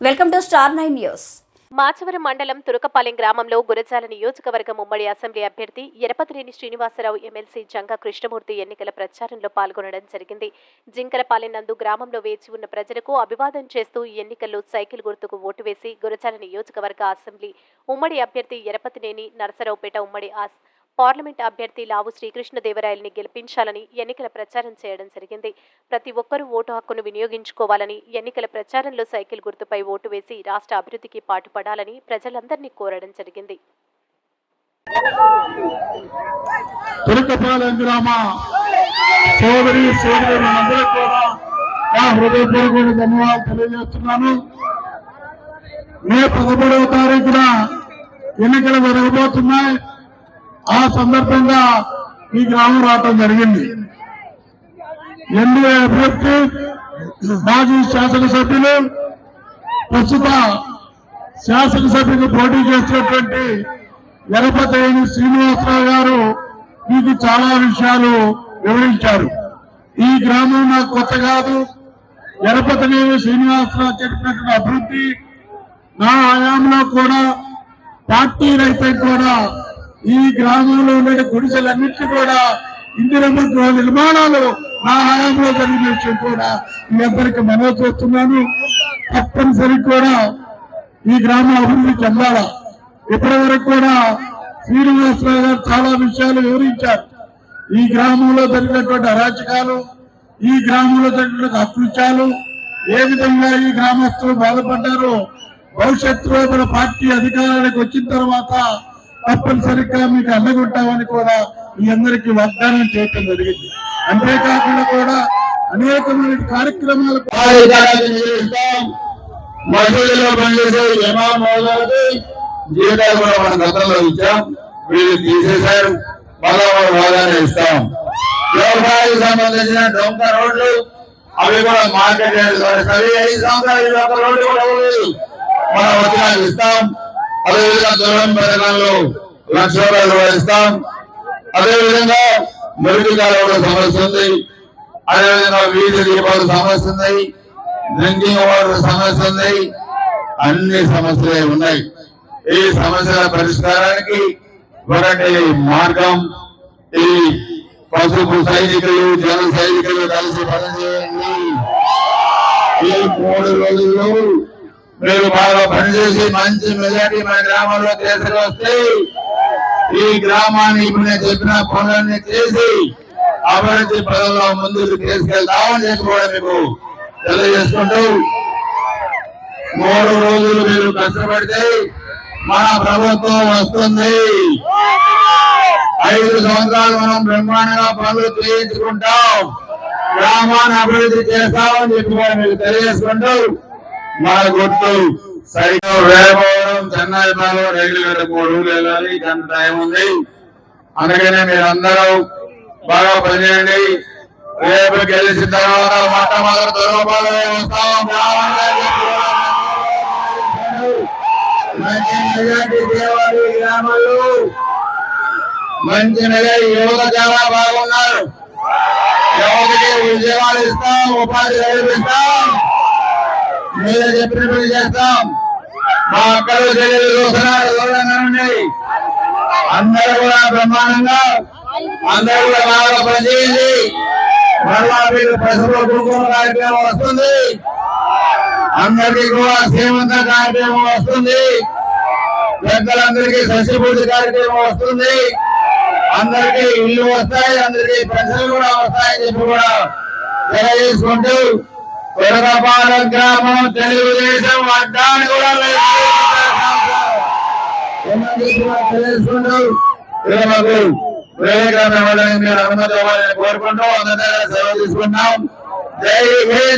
Welcome to star nine news. Machavaram మండలం తురకపాలెం గ్రామంలో గురజాల నియోజకవర్గం ఉమ్మడి అసెంబ్లీ అభ్యర్థి ఎరపతిరేని శ్రీనివాసరావు ఎమ్మెల్సీ జంగా కృష్ణమూర్తి ఎన్నికల ప్రచారంలో పాల్గొనడం జరిగింది. జింకరపాలెం నందు గ్రామంలో వేచి ఉన్న ప్రజలకు అభివాదం చేస్తూ ఎన్నికల్లో సైకిల్ గుర్తుకు ఓటు వేసి గురజాల నియోజకవర్గ అసెంబ్లీ ఉమ్మడి అభ్యర్థి ఎరపతినేని నరసరావుపేట ఉమ్మడి పార్లమెంట్ అభ్యర్థి లావు శ్రీకృష్ణదేవరాయల్ని గెలిపించాలని ఎన్నికల ప్రచారం చేయడం జరిగింది. ప్రతి ఒక్కరూ ఓటు హక్కును వినియోగించుకోవాలని ఎన్నికల ప్రచారంలో సైకిల్ గుర్తుపై ఓటు వేసి రాష్ట్ర అభివృద్ధికి పాటుపడాలని ప్రజలందరినీ కోరడం జరిగింది. సోదరి కూడా నా హృదయపూర్వక ధన్యవాదాలు తెలియజేస్తున్నాను. మే పదమూడవ తారీఖున ఎన్నికలు జరగబోతున్నాయి. ఆ సందర్భంగా ఈ గ్రామం రావటం జరిగింది. ఎన్డీఏ అభ్యర్థి మాజీ శాసనసభ్యులు ప్రస్తుత శాసనసభ్యులు పోటీ చేసినటువంటి ఎరపతేని శ్రీనివాసరావు గారు మీకు చాలా విషయాలు వివరించారు. ఈ గ్రామం నాకు కొత్త కాదు. ఎరపతనేని శ్రీనివాసరావు చెప్పినటువంటి అభివృద్ధి నా హయాంలో కూడా పార్టీ రైతు కూడా ఈ గ్రామంలో ఉండే గుడిసెలన్నింటినీ కూడా ఇందిరమ్మ గృహ నిర్మాణాలు నా హయాంలో జరిగిన విషయం కూడా మీ అందరికీ మనవి చేస్తున్నాను. తప్పనిసరి కూడా ఈ గ్రామ అభివృద్ధి చెందాల? ఇప్పటి వరకు కూడా శ్రీనివాసరావు గారు చాలా విషయాలు వివరించారు. ఈ గ్రామంలో జరిగినటువంటి అరాచకాలు ఈ గ్రామంలో జరిగినటువంటి అకృత్యాలు ఏ విధంగా ఈ గ్రామస్తులు బాధపడ్డారో భవిష్యత్తులో మన పార్టీ అధికారానికి వచ్చిన తర్వాత తప్పనిసరిగా మీకు అండగుంటామని కూడా మీ అందరికీ వాగ్దానం చేయటం జరిగింది. అంతేకాకుండా కూడా అనేకమైన కార్యక్రమాలు మసూదిలో పనిచేసే యమా మోదాలకి జీతాలు కూడా మన గతంలో ఇచ్చాం. వీళ్ళు తీసేశారు. మళ్ళా మన వాదాన్ని ఇస్తాం. వ్యవసాయానికి సంబంధించిన డొంక రోడ్లు అవి కూడా మార్కెట్ రేట్లు ఐదు సంవత్సరాలు ఈ రోడ్డు కూడా మనం వచ్చినాక ఇస్తాం. అదేవిధంగా దూరం పథకంలో లక్ష రూపాయలు ఇస్తాం అదేవిధంగా మురికి కాలువల సమస్య ఉంది అదేవిధంగా వీధి దీపాల సమస్య ఉంది డ్రింకింగ్ వాటర్ సమస్య ఉంది అన్ని సమస్యలే ఉన్నాయి. ఈ సమస్యల పరిష్కారానికి ఒకటి మార్గం ఈ పసుపు సైనికులు జన సైనికులు కలిసి పనిచేయండి. ఈ మూడు రోజుల్లో మీరు బాగా పనిచేసి మంచి మెజార్టీ మన గ్రామంలో తీసుకొస్తే ఈ గ్రామాన్ని ఇప్పుడు నేను చెప్పిన పనులన్నీ చేసి అభివృద్ధి పదంలో ముందుకు తీసుకెళ్తామని చెప్పి కూడా మీకు తెలియజేసుకుంటూ మూడు రోజులు మీరు కష్టపడితే మన ప్రభుత్వం వస్తుంది. ఐదు సంవత్సరాలు మనం బ్రహ్మాండంగా పనులు చేయించుకుంటాం. గ్రామాన్ని అభివృద్ధి చేస్తామని చెప్పి కూడా మీకు తెలియజేసుకుంటూ మన గుర్తు సరిగ్గా వేయబోవడం చెన్నై పాలు రైలు గంట మూడు వెళ్ళాలి గంట టైం ఉంది. అందుకనే మీరందరూ బాగా పనిచేయండి. రేపు గెలిచిన తర్వాత మొట్టమొదటి దూరపాలు వస్తాం మంచి మెజార్టీ దేవాలి గ్రామాలు. మంచి మెజార్టీ యువత చాలా బాగున్నారు. యువతకి ఉద్యోగాలు ఇస్తాం ఉపాధి కల్పిస్తాం. మీరు చెప్పిన పని చేస్తాం. మా అక్కలు చెల్లెలు చూస్తున్నారు దూరంగా అందరూ కూడా బ్రహ్మాండంగా అందరూ కూడా బాగా పనిచేయండి. మళ్ళా మీకు పసుపు కుంకుమ కార్యక్రమం వస్తుంది. అందరికీ కూడా శ్రీమంత కార్యక్రమం వస్తుంది. పెద్దలందరికీ సస్యపూజ కార్యక్రమం వస్తుంది. అందరికీ ఇల్లు వస్తాయి అందరికీ పెన్షన్లు కూడా వస్తాయని చెప్పి కూడా తెలియజేసుకుంటూ కొరకపాలెం గ్రామం తెలుగుదేశం అడ్డాన్ని కూడా తెలియజేసుకుంటూ ఇక మాకు మీరు అనుమతి ఇవ్వాలని కోరుకుంటూ అందరి సెలవు తీసుకున్నాం జై హింద్.